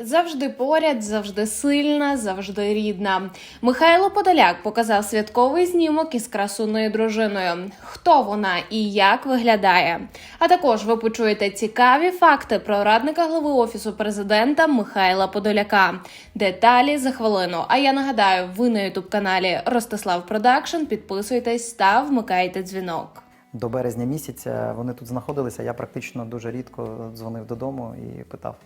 Завжди поряд, завжди сильна, завжди рідна. Михайло Подоляк показав святковий знімок із красуною дружиною. Хто вона і як виглядає? А також ви почуєте цікаві факти про радника глави офісу президента Михайла Подоляка. Деталі за хвилину. А я нагадаю, ви на ютуб каналі Ростислав Продакшн. Підписуйтесь та вмикайте дзвінок. До березня місяця вони тут знаходилися. Я практично дуже рідко дзвонив додому і питав,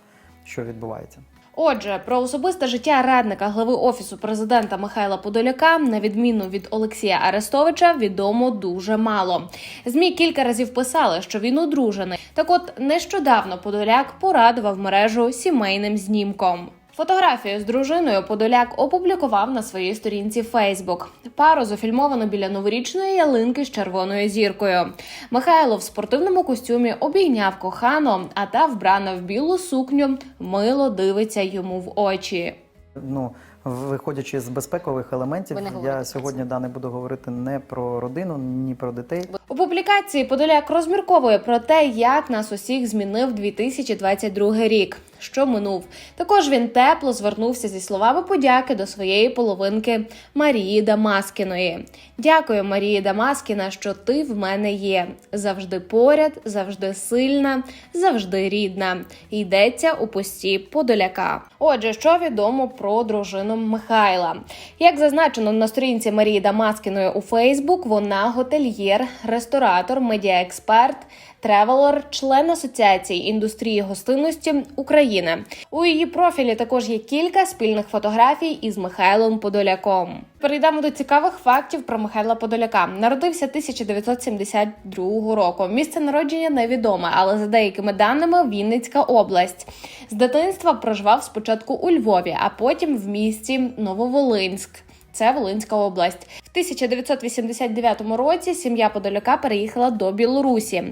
що відбувається. Отже, про особисте життя радника глави офісу президента Михайла Подоляка, на відміну від Олексія Арестовича, відомо дуже мало. Змі кілька разів писали, що він одружений. Так, от нещодавно Подоляк порадував мережу сімейним знімком. Фотографію з дружиною Подоляк опублікував на своїй сторінці Фейсбук. Пару зафільмовано біля новорічної ялинки з червоною зіркою. Михайло в спортивному костюмі обійняв кохану, а та вбрана в білу сукню, мило дивиться йому в очі. Ну, виходячи з безпекових елементів, я сьогодні да, не буду говорити не про родину, ні про дітей. У публікації Подоляк розмірковує про те, як нас усіх змінив 2022 рік, що минув. Також він тепло звернувся зі словами подяки до своєї половинки Марії Дамаскіної. Дякую, Марії Дамаскіна, що ти в мене є. Завжди поряд, завжди сильна, завжди рідна. Йдеться у пості Подоляка. Отже, що відомо про дружину Михайла? Як зазначено на сторінці Марії Дамаскіної у Фейсбук, вона готельєр, ресторатор, медіаексперт, тревелер, член Асоціації індустрії гостинності України. У її профілі також є кілька спільних фотографій із Михайлом Подоляком. Перейдемо до цікавих фактів про Михайла Подоляка. Народився 1972 року. Місце народження невідоме, але за деякими даними Вінницька область. З дитинства проживав спочатку у Львові, а потім в місті Нововолинськ. Це Волинська область. В 1989 році сім'я Подоляка переїхала до Білорусі.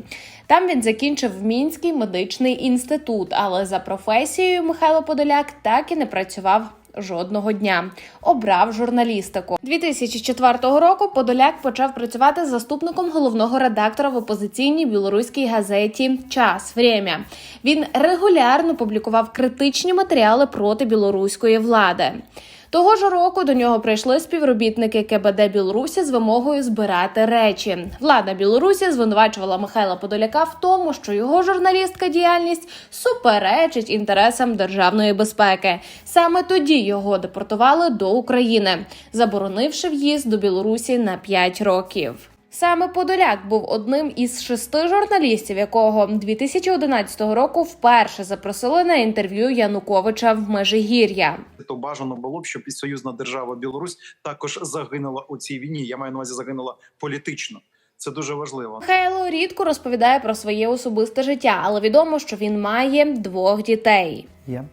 Там він закінчив Мінський медичний інститут, але за професією Михайло Подоляк так і не працював. Жодного дня обрав журналістику 2004 року. Подоляк почав працювати заступником головного редактора в опозиційній білоруській газеті Час Время. Він регулярно публікував критичні матеріали проти білоруської влади. Того ж року до нього прийшли співробітники КБД Білорусі з вимогою збирати речі. Влада Білорусі звинувачувала Михайла Подоляка в тому, що його журналістська діяльність суперечить інтересам державної безпеки. Саме тоді його депортували до України, заборонивши в'їзд до Білорусі на 5 років. Саме Подоляк був одним із шести журналістів, якого 2011 року вперше запросили на інтерв'ю Януковича в Межигір'я. то бажано було б, щоб і союзна держава Білорусь також загинула у цій війні. Я маю на увазі загинула політично. Це дуже важливо. Михайло рідко розповідає про своє особисте життя, але відомо, що він має двох дітей. Є.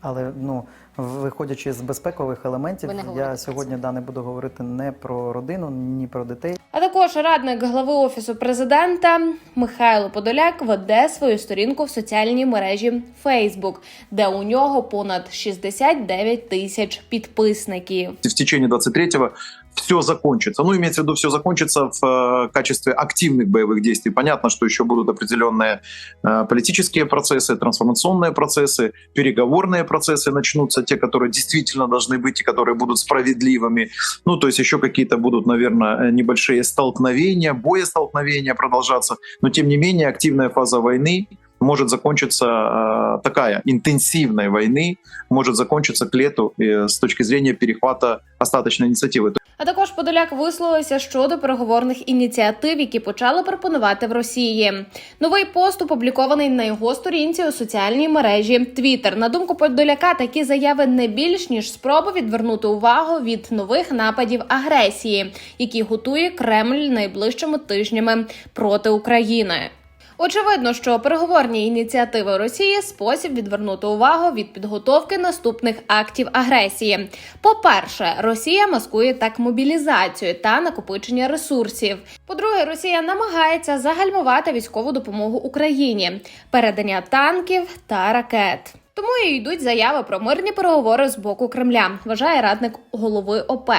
Але ну, виходячи з безпекових елементів, я сьогодні да, не буду говорити не про родину, ні про дітей. А також радник глави офісу президента Михайло Подоляк веде свою сторінку в соціальній мережі Facebook, де у нього понад 69 тисяч підписників. В течение 23-го все закончится. Ну, имеется в виду, все закончится в э, качестве активных боевых действий. Понятно, что еще будут определенные э, политические процессы, трансформационные процессы, переговорные процессы начнутся, те, которые действительно должны быть и которые будут справедливыми. Ну, то есть еще какие-то будут, наверное, э, небольшие столкновения, боестолкновения продолжаться. Но, тем не менее, активная фаза войны может закончиться э, такая интенсивной войны может закончиться к лету э, с точки зрения перехвата остаточной инициативы. А також Подоляк висловився щодо переговорних ініціатив, які почали пропонувати в Росії. Новий пост опублікований на його сторінці у соціальній мережі Twitter. На думку Подоляка, такі заяви не більш ніж спроба відвернути увагу від нових нападів агресії, які готує Кремль найближчими тижнями проти України. Очевидно, що переговорні ініціативи Росії спосіб відвернути увагу від підготовки наступних актів агресії. По-перше, Росія маскує так мобілізацію та накопичення ресурсів. По-друге, Росія намагається загальмувати військову допомогу Україні, передання танків та ракет. Тому і йдуть заяви про мирні переговори з боку Кремля, вважає радник голови ОП.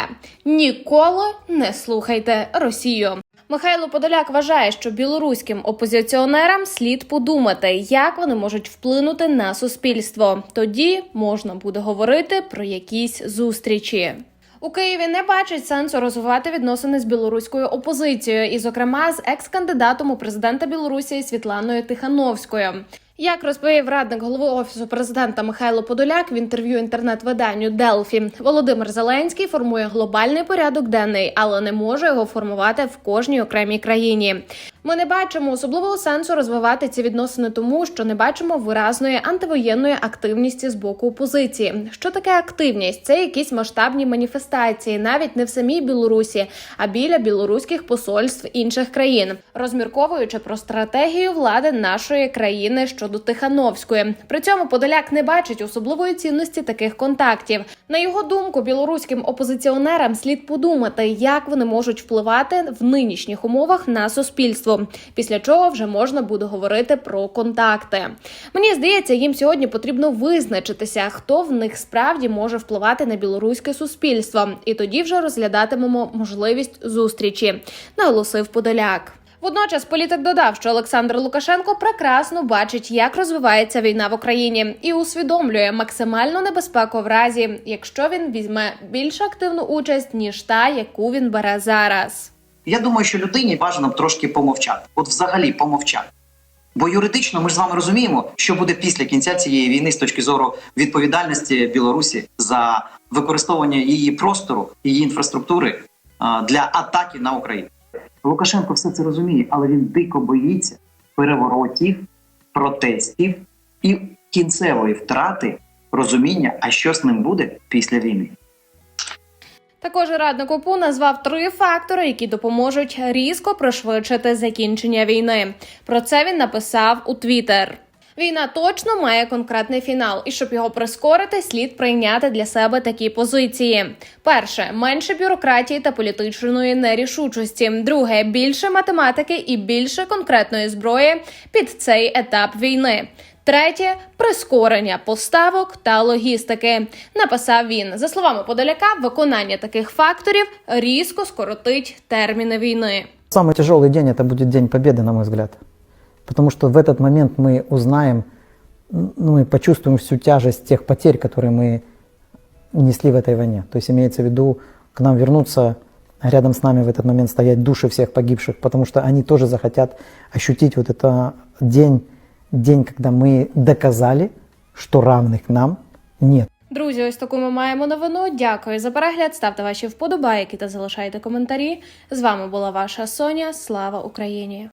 Ніколи не слухайте Росію. Михайло Подоляк вважає, що білоруським опозиціонерам слід подумати, як вони можуть вплинути на суспільство. Тоді можна буде говорити про якісь зустрічі. У Києві не бачить сенсу розвивати відносини з білоруською опозицією, і, зокрема, з екс-кандидатом у президента Білорусі Світланою Тихановською. Як розповів радник голови офісу президента Михайло Подоляк в інтерв'ю інтернет-виданню Делфі, Володимир Зеленський формує глобальний порядок денний, але не може його формувати в кожній окремій країні. Ми не бачимо особливого сенсу розвивати ці відносини, тому що не бачимо виразної антивоєнної активності з боку опозиції. Що таке активність? Це якісь масштабні маніфестації, навіть не в самій Білорусі, а біля білоруських посольств інших країн, розмірковуючи про стратегію влади нашої країни щодо Тихановської. При цьому Подоляк не бачить особливої цінності таких контактів. На його думку, білоруським опозиціонерам слід подумати, як вони можуть впливати в нинішніх умовах на суспільство. Після чого вже можна буде говорити про контакти. Мені здається, їм сьогодні потрібно визначитися, хто в них справді може впливати на білоруське суспільство, і тоді вже розглядатимемо можливість зустрічі, наголосив Подоляк. Водночас політик додав, що Олександр Лукашенко прекрасно бачить, як розвивається війна в Україні, і усвідомлює максимальну небезпеку в разі, якщо він візьме більш активну участь ніж та, яку він бере зараз. Я думаю, що людині бажано б трошки помовчати, от взагалі помовчати. Бо юридично ми ж з вами розуміємо, що буде після кінця цієї війни з точки зору відповідальності Білорусі за використовування її простору, її інфраструктури для атаки на Україну. Лукашенко все це розуміє, але він дико боїться переворотів, протестів і кінцевої втрати розуміння, а що з ним буде після війни. Також радник ОПУ назвав три фактори, які допоможуть різко пришвидшити закінчення війни. Про це він написав у Твіттер. Війна точно має конкретний фінал, і щоб його прискорити, слід прийняти для себе такі позиції: перше менше бюрократії та політичної нерішучості. Друге більше математики і більше конкретної зброї під цей етап війни. Третє прискорення поставок та логістики. Написав він за словами Подоляка, виконання таких факторів різко скоротить терміни війни. Самый тяжелый день это будет День Победы, на мой взгляд. Потому что в этот момент мы узнаем, ну и почувствуем всю тяжесть тех потерь, которые мы несли в этой войне. То есть имеется в виду к нам вернуться, рядом с нами в этот момент стоять души всех погибших, потому что они тоже захотят ощутить вот это день, день, когда мы доказали, что равных нам нет. Друзі, ось таку ми маємо новину. Дякую за перегляд. Ставте ваші вподобайки та залишайте коментарі. З вами була ваша Соня. Слава Україні!